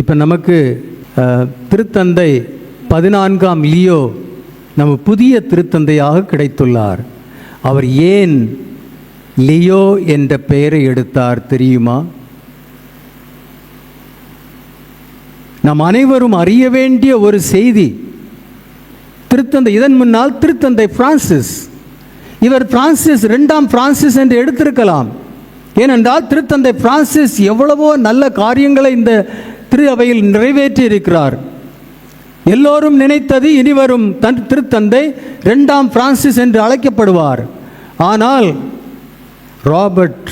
இப்போ நமக்கு திருத்தந்தை பதினான்காம் லியோ நம்ம புதிய திருத்தந்தையாக கிடைத்துள்ளார். அவர் ஏன் லியோ என்ற பெயரை எடுத்தார் தெரியுமா? நாம் அனைவரும் அறிய வேண்டிய ஒரு செய்தி. திருத்தந்தை இதன் முன்னால் திருத்தந்தை பிரான்சிஸ். இவர் பிரான்சிஸ் இரண்டாம் பிரான்சிஸ் என்று எடுத்திருக்கலாம். ஏனென்றால் திருத்தந்தை பிரான்சிஸ் எவ்வளவோ நல்ல காரியங்களை இந்த திரு அவையில் நிறைவேற்றி இருக்கிறார் எல்லோரும் நினைத்தது இனிவரும் தன் திருத்தந்தை இரண்டாம் பிரான்சிஸ் என்று அழைக்கப்படுவார். ஆனால் ராபர்ட்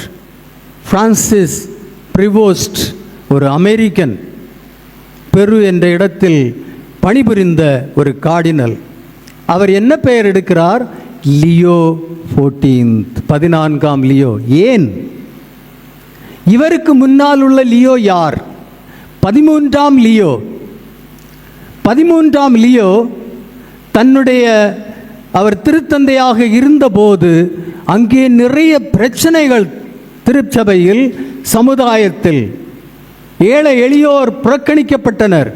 பிரான்சிஸ் பிரிவோஸ்ட் ஒரு அமெரிக்கன் பெரு என்ற இடத்தில் பணிபுரிந்த ஒரு கார்டினல். அவர் என்ன பெயர் எடுக்கிறார்? லியோ ஃபோர்டீன்த் பதினான்காம் லியோ. ஏன்? இவருக்கு முன்னால் உள்ள லியோ யார்? பதிமூன்றாம் லியோ. பதிமூன்றாம் லியோ தன்னுடைய அவர் திருத்தந்தையாக இருந்தபோது அங்கே நிறைய பிரச்சனைகள் திருச்சபையில் சமுதாயத்தில். ஏழை எளியோர் புறக்கணிக்கப்பட்டனர்.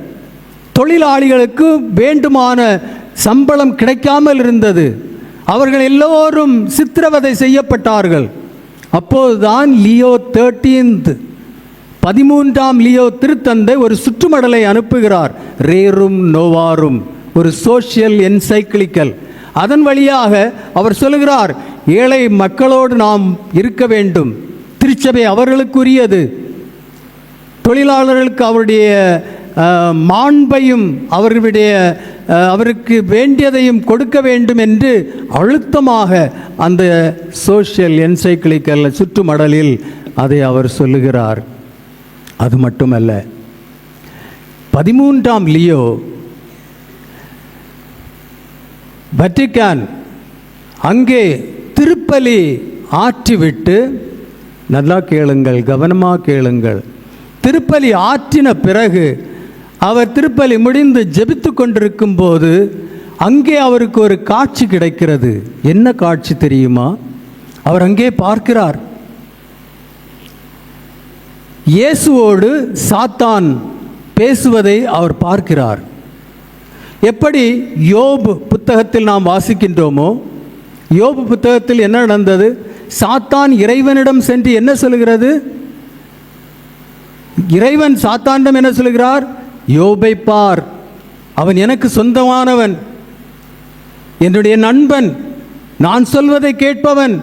தொழிலாளிகளுக்கு வேண்டுமான சம்பளம் கிடைக்காமல் இருந்தது. அவர்கள் எல்லோரும் சித்திரவதை செய்யப்பட்டார்கள். அப்போதுதான் லியோ தேர்ட்டீன்த் பதிமூன்றாம் லியோ திருத்தந்தை ஒரு சுற்றுமடலை அனுப்புகிறார். ரேரும் நோவாரும். ஒரு சோஷியல் என்சைக்கிளிக்கல். அதன் வழியாக அவர் சொல்லுகிறார் ஏழை மக்களோடு நாம் இருக்க வேண்டும். திருச்சபை அவர்களுக்குரியது. தொழிலாளர்களுக்கு அவருடைய மாண்பையும் அவர்களுடைய அவருக்கு வேண்டியதையும் கொடுக்க வேண்டும் என்று அழுத்தமாக அந்த சோஷியல் என்சைக்கிளிக்கல் சுற்றுமடலில் அதை அவர் சொல்லுகிறார். அது மட்டுமல்ல பதிமூன்றாம் லியோ வட்டிக்கான் அங்கே திருப்பலி ஆற்றிவிட்டு நல்லா கேளுங்கள் கவனமாக கேளுங்கள். திருப்பலி ஆற்றின பிறகு அவர் திருப்பலி முடிந்து ஜெபித்து கொண்டிருக்கும் போது அங்கே அவருக்கு ஒரு காட்சி கிடைக்கிறது. என்ன காட்சி தெரியுமா? அவர் அங்கே பார்க்கிறார். இயேசுவோடு சாத்தான் பேசுவதை அவர் பார்க்கிறார். எப்படி யோபு புத்தகத்தில் நாம் வாசிக்கின்றோமோ யோபு புத்தகத்தில் என்ன நடந்தது? சாத்தான் இறைவனிடம் சென்று என்ன சொல்கிறது இறைவன் சாத்தானிடம் என்ன சொல்கிறார் யோபை பார் அவன் எனக்கு சொந்தமானவன் என்னுடைய நண்பன் நான் சொல்வதை கேட்பவன்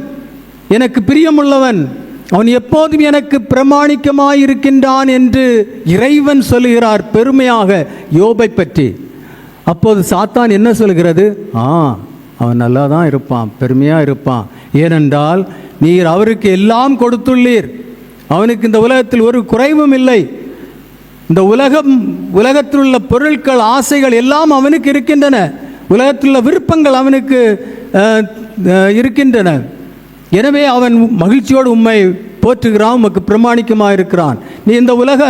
எனக்கு பிரியமுள்ளவன் அவன் எப்போதும் எனக்கு பிரமாணிக்கமாயிருக்கின்றான் என்று இறைவன் சொல்லுகிறார் பெருமையாக யோபை பற்றி. அப்போது சாத்தான் என்ன சொல்கிறது? ஆ அவன் நல்லா தான் இருப்பான் பெருமையாக இருப்பான். ஏனென்றால் நீர் அவருக்கு எல்லாம் கொடுத்துள்ளீர். அவனுக்கு இந்த உலகத்தில் ஒரு குறைவும் இல்லை. இந்த உலகம் உலகத்தில் உள்ள பொருட்கள் ஆசைகள் எல்லாம் அவனுக்கு இருக்கின்றன. உலகத்தில் உள்ள விருப்பங்கள் அவனுக்கு இருக்கின்றன. எனவே அவன் மகிழ்ச்சியோடு உண்மை போற்றுகிறான் உமக்கு பிரமாணிக்கமாக இருக்கிறான் நீ இந்த உலக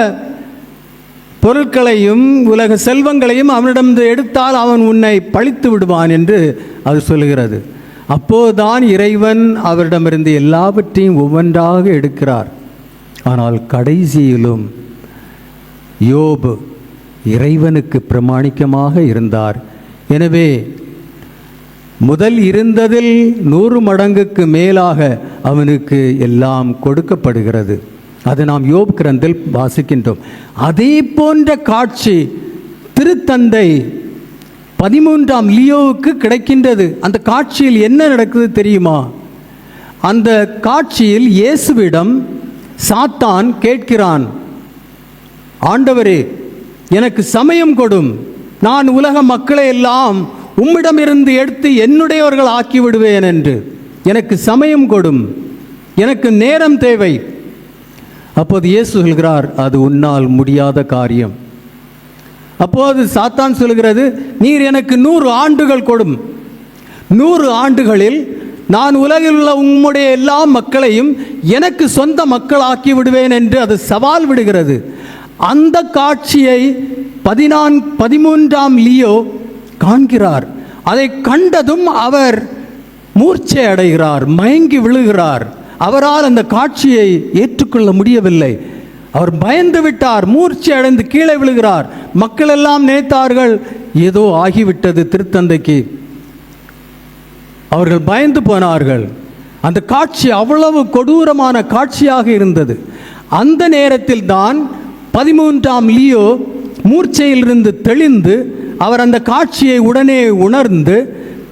பொருட்களையும் உலக செல்வங்களையும் அவனிடம் எடுத்தால் அவன் உன்னை பழித்து விடுவான் என்று அது சொல்லுகிறது. அப்போதுதான் இறைவன் அவரிடமிருந்து எல்லாவற்றையும் ஒவ்வொன்றாக எடுக்கிறார். ஆனால் கடைசியிலும் யோபு இறைவனுக்கு பிரமாணிக்கமாக இருந்தார். எனவே முதல் இருந்ததில் நூறு மடங்குக்கு மேலாக அவனுக்கு எல்லாம் கொடுக்கப்படுகிறது. அது நாம் யோப் கிரந்தில் வாசிக்கின்றோம். அதே போன்ற காட்சி திருத்தந்தை பதிமூன்றாம் லியோவுக்கு கிடைக்கின்றது. அந்த காட்சியில் என்ன நடக்குது தெரியுமா? அந்த காட்சியில் இயேசுவிடம் சாத்தான் கேட்கிறான் ஆண்டவரே எனக்கு சமயம் கொடும். நான் உலக மக்களை எல்லாம் உம்மிடமிருந்து எடுத்து என்னுடையவர்கள் ஆக்கி விடுவேன் என்று. எனக்கு சமயம் கொடும். எனக்கு நேரம் தேவை. அப்போது இயேசு சொல்கிறார் அது உன்னால் முடியாத காரியம். அப்போது சாத்தான் சொல்கிறது நீர் எனக்கு நூறு ஆண்டுகள் கொடும். நூறு ஆண்டுகளில் நான் உலகில் உள்ள உம்முடைய எல்லா மக்களையும் எனக்கு சொந்த மக்களாக்கி விடுவேன் என்று அது சவால் விடுகிறது. அந்த காட்சியை பதினான் பதிமூன்றாம் லியோ காண்கிறார். அதை கண்டதும் அவர் மூர்ச்சை அடைகிறார் மயங்கி விழுகிறார். அவரால் அந்த காட்சியை ஏற்றுக்கொள்ள முடியவில்லை. அவர் பயந்து விட்டார் மூர்ச்சி அடைந்து கீழே விழுகிறார். மக்கள் எல்லாம் நினைத்தார்கள் ஏதோ ஆகிவிட்டது திருத்தந்தைக்கு. அவர்கள் பயந்து போனார்கள். அந்த காட்சி அவ்வளவு கொடூரமான காட்சியாக இருந்தது. அந்த நேரத்தில் தான் பதிமூன்றாம் லியோ மூர்ச்சையிலிருந்து தெளிந்து அவர் அந்த காட்சியை உடனே உணர்ந்து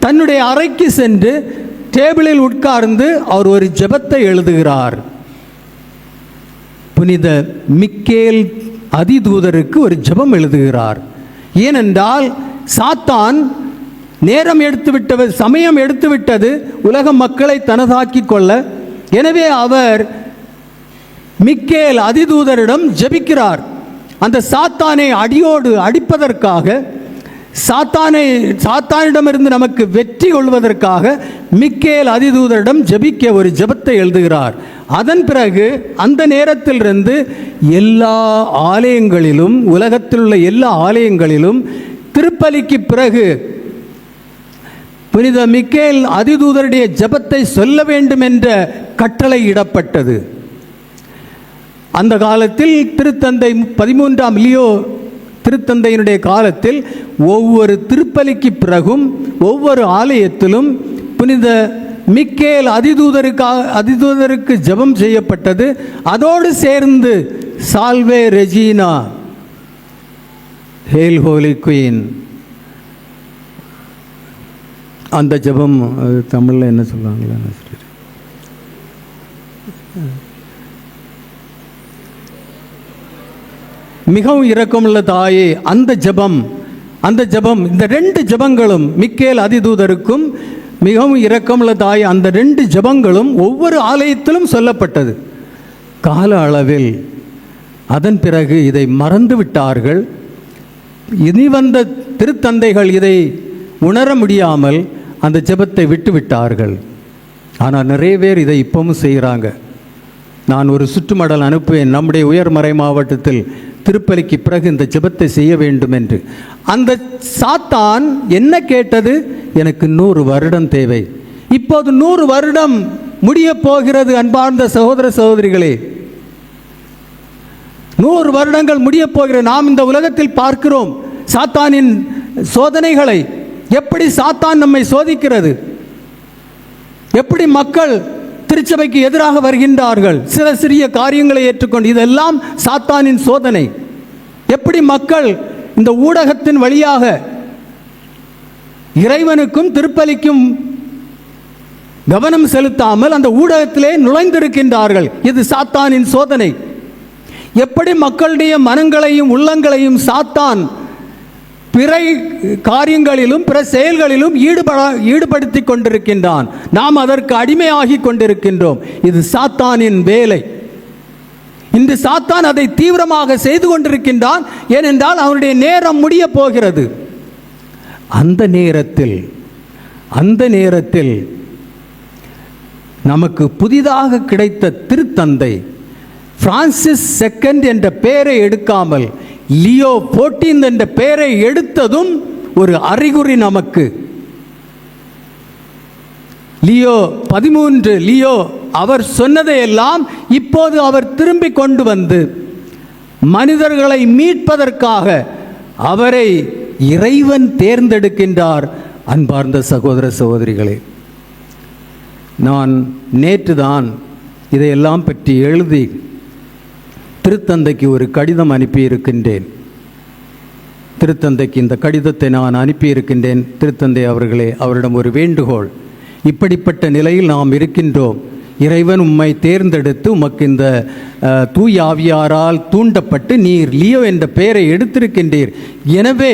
தன்னுடைய அறைக்கு சென்று டேபிளில் உட்கார்ந்து அவர் ஒரு ஜெபத்தை எழுதுகிறார். புனித மிக்கேல் அதிதூதருக்கு ஒரு ஜெபம் எழுதுகிறார். ஏனென்றால் சாத்தான் நேரம் எடுத்துவிட்டது சமயம் எடுத்துவிட்டது உலக மக்களை தனதாக்கி கொள்ள. எனவே அவர் மிக்கேல் அதிதூதரிடம் ஜெபிக்கிறார். அந்த சாத்தானை அடியோடு அடிப்பதற்காக சாத்தானை சாத்தானிடமிருந்து நமக்கு வெற்றி கொள்வதற்காக மிக்கேல் அதிதூதரிடம் ஜெபிக்க ஒரு ஜெபத்தை எழுதுகிறார். அதன் பிறகு அந்த நேரத்திலிருந்து எல்லா ஆலயங்களிலும் உலகத்தில் உள்ள எல்லா ஆலயங்களிலும் திருப்பலிக்கு பிறகு புனித மிக்கேல் அதிதூதருடைய ஜெபத்தை சொல்ல வேண்டும் என்ற கட்டளை இடப்பட்டது. அந்த காலத்தில் திருத்தந்தை பதிமூன்றாம் லியோ திருத்தந்தையினுடைய காலத்தில் ஒவ்வொரு திருப்பலிக்கு பிறகும் ஒவ்வொரு ஆலயத்திலும் புனித மிக்கேல் அதிதூதருக்காக அதிதூதருக்கு ஜெபம் செய்யப்பட்டது. அதோடு சேர்ந்து சால்வே ரெஜீனா ஹேல் ஹோலி குயின். அந்த ஜெபம் தமிழில் என்ன சொல்லுவாங்களா மிகவும் இரக்கமுள்ள தாயே அந்த ஜெபம் அந்த ஜெபம் இந்த ரெண்டு ஜெபங்களும் மிக்கேல் அதிதூதருக்கும் மிகவும் இரக்கமுள்ள தாய் அந்த ரெண்டு ஜெபங்களும் ஒவ்வொரு ஆலயத்திலும் சொல்லப்பட்டது. கால அளவில் அதன் பிறகு இதை மறந்து விட்டார்கள். இனி வந்த திருத்தந்தைகள் இதை உணர முடியாமல் அந்த ஜெபத்தை விட்டு விட்டார்கள். ஆனால் நிறைய பேர் இதை இப்பவும் செய்கிறாங்க நான் ஒரு சுற்றுமடல் அனுப்புவேன். நம்முடைய உயர்மறை மாவட்டத்தில் திருப்பலிக்கு பிறகு இந்த ஜெபத்தை செய்ய வேண்டும் என்று அந்த சாத்தான் என்ன கேட்டது? எனக்கு நூறு வருடம் தேவை. இப்போது நூறு வருடம் முடிய போகிறது அன்பார்ந்த சகோதர சகோதரிகளே. நூறு வருடங்கள் முடிய போகிற நாம் இந்த உலகத்தில் பார்க்கிறோம் சாத்தானின் சோதனைகளை. எப்படி சாத்தான் நம்மை சோதிக்கிறது? எப்படி மக்கள் திருச்சபைக்கு எதிராக வருகின்றார்கள். சில சிறிய காரியங்களை ஏற்றுக்கொண்டு இதெல்லாம் சாத்தானின் சோதனை. எப்படி மக்கள் இந்த ஊடகத்தின் வழியாக இறைவனுக்கும் திருப்பலிக்கும் கவனம் செலுத்தாமல் அந்த ஊடகத்திலே நுழைந்திருக்கின்றார்கள். இது சாத்தானின் சோதனை. எப்படி மக்களுடைய மனங்களையும் உள்ளங்களையும் சாத்தான் பிற காரியங்களிலும் பிற செயல்களிலும் ஈடுபட ஈடுபடுத்தி கொண்டிருக்கின்றான். நாம் அதற்கு அடிமையாகி கொண்டிருக்கின்றோம். இது சாத்தானின் வேலை. இன்று சாத்தான் அதை தீவிரமாக செய்து கொண்டிருக்கின்றான். ஏனென்றால் அவனுடைய நேரம் முடிய போகிறது. அந்த நேரத்தில் அந்த நேரத்தில் நமக்கு புதிதாக கிடைத்த திருத்தந்தை பிரான்சிஸ் செகண்ட் என்ற பெயரை எடுக்காமல் லியோ போர்டீன் என்ற பெயரை எடுத்ததும் ஒரு அறிகுறி நமக்கு. லியோ பதிமூன்று லியோ அவர் சொன்னதையெல்லாம் இப்போது அவர் திரும்பி கொண்டு வந்து மனிதர்களை மீட்பதற்காக அவரை இறைவன் தேர்ந்தெடுக்கின்றார் அன்பார்ந்த சகோதர சகோதரிகளே. நான் நேற்று தான் இதையெல்லாம் பற்றி எழுதி திருத்தந்தைக்கு ஒரு கடிதம் அனுப்பியிருக்கின்றேன். திருத்தந்தைக்கு இந்த கடிதத்தை நான் அனுப்பியிருக்கின்றேன். திருத்தந்தை அவர்களே அவரிடம் ஒரு வேண்டுகோள். இப்படிப்பட்ட நிலையில் நாம் இருக்கின்றோம். இறைவன் உம்மை தேர்ந்தெடுத்து உமக்கு இந்த தூய் ஆவியாரால் தூண்டப்பட்டு நீர் லியோ என்ற பெயரை எடுத்திருக்கின்றீர். எனவே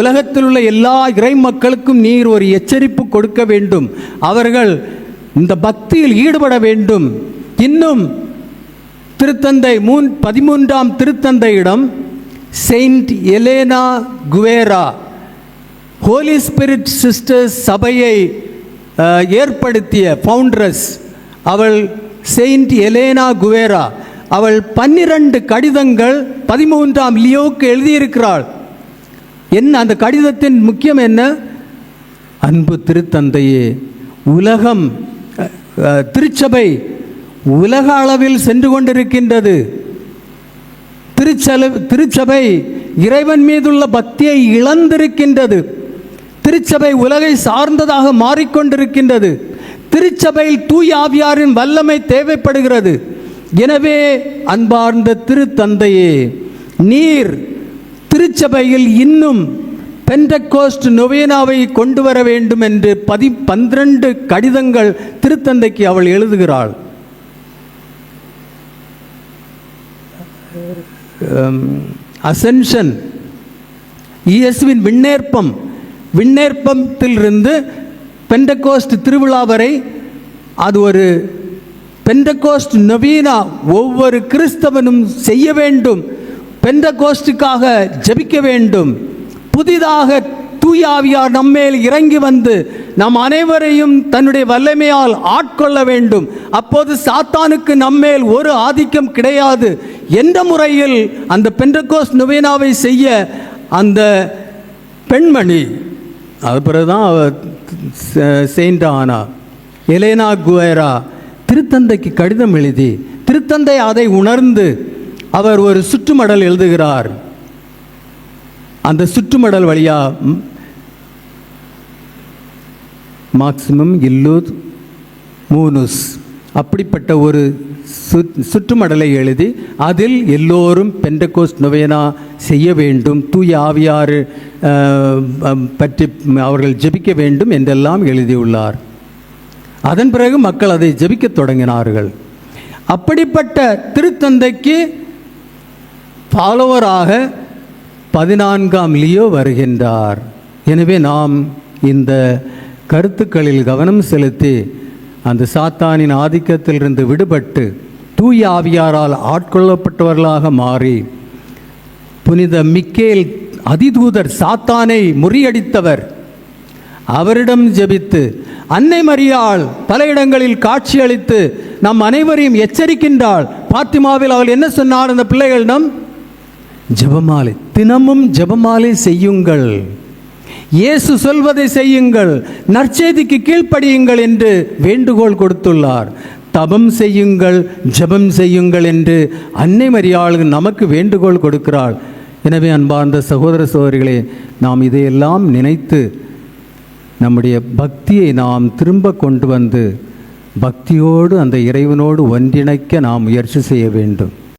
உலகத்தில் உள்ள எல்லா இறை மக்களுக்கும் நீர் ஒரு எச்சரிப்பு கொடுக்க வேண்டும். அவர்கள் இந்த பக்தியில் ஈடுபட வேண்டும். இன்னும் திருத்தந்தை மூன் பதிமூன்றாம் திருத்தந்தையிடம் Saint Elena Guerra Holy Spirit Sisters சபையை ஏற்படுத்திய ஃபவுண்டரஸ் அவள் செயின்ட் எலேனா குவேரா. அவள் பன்னிரண்டு கடிதங்கள் பதிமூன்றாம் லியோவுக்கு எழுதியிருக்கிறாள். என்ன அந்த கடிதத்தின் முக்கியம் என்ன? அன்பு திருத்தந்தையே உலகம் திருச்சபை உலக அளவில் சென்று கொண்டிருக்கின்றது. திருச்சல திருச்சபை இறைவன் மீதுள்ள பக்தியை இழந்திருக்கின்றது. திருச்சபை உலகை சார்ந்ததாக மாறிக்கொண்டிருக்கின்றது. திருச்சபையில் தூய் ஆவியாரின் வல்லமை தேவைப்படுகிறது. எனவே அன்பார்ந்த திருத்தந்தையே நீர் திருச்சபையில் இன்னும் பென்டகோஸ்ட் நொவேனாவை கொண்டு வர வேண்டும் என்று பதி பன்னிரண்டு கடிதங்கள் திருத்தந்தைக்கு அவள் எழுதுகிறாள். Um, அசென்ஷன் இயேசுவின் விண்ணேற்பம். விண்ணேற்பத்திலிருந்து பெண்டகோஸ்ட் திருவிழா வரை அது ஒரு பெண்டகோஸ்ட் நவீனா. ஒவ்வொரு கிறிஸ்தவனும் செய்ய வேண்டும். பெண்டகோஸ்டுக்காக ஜெபிக்க வேண்டும். புதிதாக தூயாவியார் நம்மேல் இறங்கி வந்து நம் அனைவரையும் தன்னுடைய வல்லமையால் ஆட்கொள்ள வேண்டும். அப்போது சாத்தானுக்கு நம்மேல் ஒரு ஆதிக்கம் கிடையாது. எந்த முறையில் அந்த பெண்டகோஸ் நுவேனாவை செய்ய அந்த பெண்மணி அது பிறகுதான் அவர் செயின்ட் ஆனா எலேனா குவேரா திருத்தந்தைக்கு கடிதம் எழுதி திருத்தந்தை அதை உணர்ந்து அவர் ஒரு சுற்றுமடல் எழுதுகிறார். அந்த சுற்றுமடல் வழியா ம், மாக்சிமம் இல்லூத் மூனுஸ் அப்படிப்பட்ட ஒரு சுற்றுமடலை எழுதி அதில் எல்லோரும் பெண்டகோஸ் நொவேனா செய்ய வேண்டும் தூய ஆவியாறு பற்றி அவர்கள் ஜெபிக்க வேண்டும் என்றெல்லாம் எழுதியுள்ளார். அதன் பிறகு மக்கள் அதை ஜெபிக்கத் தொடங்கினார்கள். அப்படிப்பட்ட திருத்தந்தைக்கு ஃபாலோவராக பதினான்காம் லியோ வருகின்றார். எனவே நாம் இந்த கருத்துக்களில் கவனம் செலுத்தி அந்த சாத்தானின் ஆதிக்கத்திலிருந்து விடுபட்டு தூய ஆவியாரால் ஆட்கொள்ளப்பட்டவர்களாக மாறி புனித மிக்கேல் அதிதூதர் சாத்தானை முறியடித்தவர். அவரிடம் ஜெபித்து அன்னை மரியாள் பல இடங்களில் காட்சியளித்து நம் அனைவரையும் எச்சரிக்கின்றாள். பாத்திமாவில் அவள் என்ன சொன்னாள்? அந்த பிள்ளைகளிடம் ஜபமாலை தினமும் ஜெபமாலை செய்யுங்கள். இயேசு சொல்வதை செய்யுங்கள். நற்செய்திக்கு கீழ்ப்படியுங்கள் என்று வேண்டுகோள் கொடுத்துள்ளார். தபம் செய்யுங்கள் ஜெபம் செய்யுங்கள் என்று அன்னை மரியாள் நமக்கு வேண்டுகோள் கொடுக்கிறாள். எனவே அன்பார்ந்த சகோதர சகோதரிகளே நாம் இதையெல்லாம் நினைத்து நம்முடைய பக்தியை நாம் திரும்ப கொண்டு வந்து பக்தியோடு அந்த இறைவனோடு ஒன்றிணைக்க நாம் முயற்சி செய்ய வேண்டும்.